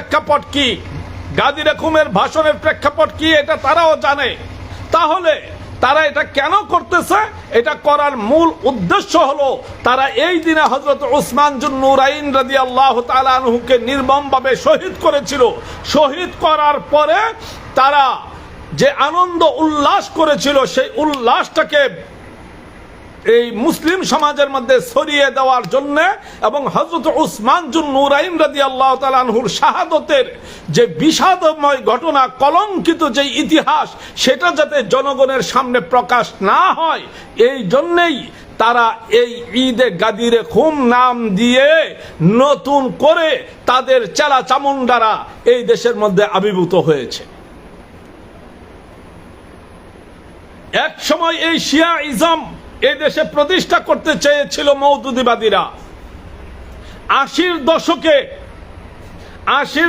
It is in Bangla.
প্রেক্ষাপট কি? গাদি রকমের ভাষণের প্রেক্ষাপট কি? এটা তারাও জানে। তাহলে তারা এটা কেন করতেছে? এটা করার মূল উদ্দেশ্য হলো, তারা এই দিনে হজরত উসমান জুন নুরাইন রাজি আল্লাহ তালুকে নির্মমভাবে শহীদ করেছিল। শহীদ করার পরে তারা যে আনন্দ উল্লাস করেছিল, সেই উল্লাসটাকে এই মুসলিম সমাজের মধ্যে ছড়িয়ে দেওয়ার জন্য এবং হজরত উসমান জুন নুরাইন রাজি আল্লাহ তালানহুর শাহাদতের যে বিষাদময় ঘটনা, কলঙ্কিত যে ইতিহাস, সেটা যাতে জনগণের সামনে প্রকাশ না হয়, এই জন্যেই তারা এই ঈদে গাদিরে খুম নাম দিয়ে নতুন করে তাদের চেলা চামুন্ডারা এই দেশের মধ্যে আবির্ভূত হয়েছে। এক সময় এই শিয়া ইজম এই দেশে প্রতিষ্ঠা করতে চেয়েছিল মৌদুদিবাদীরা আশির দশকে আশির